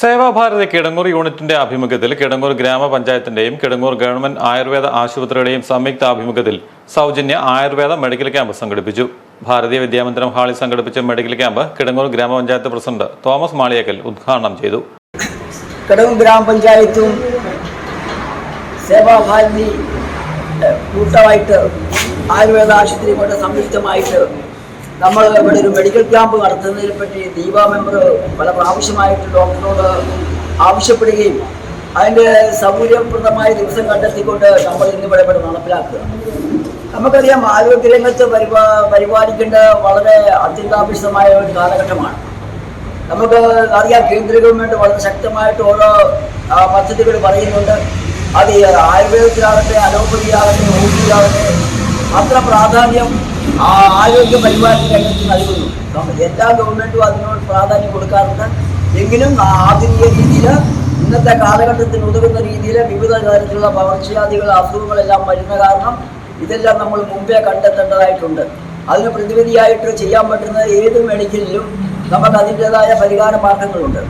സേവാഭാരതി കിടങ്ങൂർ യൂണിറ്റിന്റെ ആഭിമുഖ്യത്തിൽ കിടങ്ങൂർ ഗ്രാമപഞ്ചായത്തിന്റെയും കിടങ്ങൂർ ഗവൺമെന്റ് ആയുർവേദ ആശുപത്രിയുടെയും സംയുക്ത ആഭിമുഖ്യത്തിൽ സൗജന്യ ആയുർവേദ മെഡിക്കൽ ക്യാമ്പ് സംഘടിപ്പിച്ചു. ഭാരതീയ വിദ്യാമന്ദിരം ഹാളിൽ സംഘടിപ്പിച്ച മെഡിക്കൽ ക്യാമ്പ് കിടങ്ങൂർ ഗ്രാമപഞ്ചായത്ത് പ്രസിഡന്റ് തോമസ് മാളിയക്കൽ ഉദ്ഘാടനം ചെയ്തു. കിടങ്ങൂർ ഗ്രാമപഞ്ചായത്തും സേവാഭാരതി കൂട്ടമായിട്ട് ആയുർവേദ ആശുപത്രി കൊണ്ട് സംയുക്തമായിട്ട് നമ്മൾ ഇവിടെ ഒരു മെഡിക്കൽ ക്യാമ്പ് നടത്തുന്നതിനെ പറ്റി ദീപ മെമ്പർ പല പ്രാവശ്യമായിട്ട് ഡോക്ടറോട് ആവശ്യപ്പെടുകയും അതിന്റെ സൗകര്യപ്രദമായ ദിവസം കണ്ടെത്തിക്കൊണ്ട് നമ്മൾ ഇന്നിവിടെ ഇവിടെ നടപ്പിലാക്കുക. നമുക്കറിയാം ആരോഗ്യരംഗത്ത് പരിപാ പരിപാലിക്കേണ്ട വളരെ അത്യന്താപേക്ഷിതമായ ഒരു കാലഘട്ടമാണ്. നമുക്ക് അറിയാം കേന്ദ്ര ഗവൺമെന്റ് വളരെ ശക്തമായിട്ട് ഓരോ പദ്ധതികൾ പറയുന്നുണ്ട്. അത് ആയുർവേദത്തിലാകട്ടെ അലോപ്പതിയാകട്ടെ ഓപിയാകട്ടെ അത്ര പ്രാധാന്യം ആ, ആരോഗ്യ പരിപാലന രംഗത്ത് നൽകുന്നു. എല്ലാ ഗവൺമെന്റും അതിനോട് പ്രാധാന്യം കൊടുക്കാറുണ്ട്. എങ്കിലും ആധുനിക രീതിയിൽ ഇന്നത്തെ കാലഘട്ടത്തിന് ഉതകുന്ന രീതിയിൽ വിവിധ തരത്തിലുള്ള പകർച്ചവ്യാധികൾ അസുഖങ്ങളെല്ലാം വരുന്ന കാരണം ഇതെല്ലാം നമ്മൾ മുമ്പേ കണ്ടെത്തേണ്ടതായിട്ടുണ്ട്. അതിന് പ്രതിവിധിയായിട്ട് ചെയ്യാൻ പറ്റുന്ന ഏത് മെഡിക്കലിലും നമുക്ക് അതിന്റെതായ പരിഹാര മാർഗങ്ങളുണ്ട്.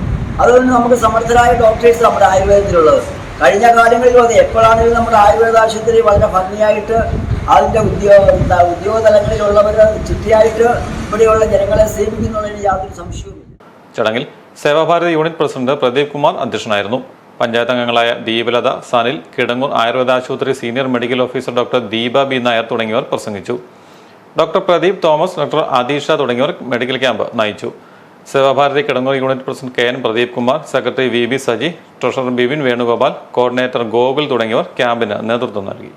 അതുകൊണ്ട് നമുക്ക് സമർത്ഥരായ ഡോക്ടേഴ്സ് നമ്മുടെ ആയുർവേദത്തിലുള്ളത്. കഴിഞ്ഞ കാലങ്ങളിലും അത് എപ്പോഴാണെങ്കിലും നമ്മുടെ ആയുർവേദ ആശുപത്രി വളരെ ഭംഗിയായിട്ട് അതിന്റെ ഉദ്യോഗ ഉദ്യോഗ തലങ്ങളിലുള്ളവർ ചുറ്റിയായിട്ട് ഇവിടെയുള്ള ജനങ്ങളെ സേവിക്കുന്നുള്ളതിന് യാതൊരു സംശയവുമില്ല. ചടങ്ങിൽ സേവാഭാരതി യൂണിറ്റ് പ്രസിഡന്റ് പ്രദീപ് കുമാർ അധ്യക്ഷനായിരുന്നു. പഞ്ചായത്ത് അംഗങ്ങളായ ദീപലത സനിൽ കിടങ്ങൂർ ആയുർവേദ ആശുപത്രി senior medical officer doctor Deepa B Nair തുടങ്ങിയവർ പ്രസംഗിച്ചു. Doctor Pradeep Thomas doctor Adeesha തുടങ്ങിയവർ മെഡിക്കൽ ക്യാമ്പ് നയിച്ചു. Seva Bharati Kidangoor unit president K N Pradeep Kumar secretary V B Saji treasurer Bipin Venugopal coordinator Gokul തുടങ്ങിയവർ ക്യാമ്പിന് നേതൃത്വം നൽകി.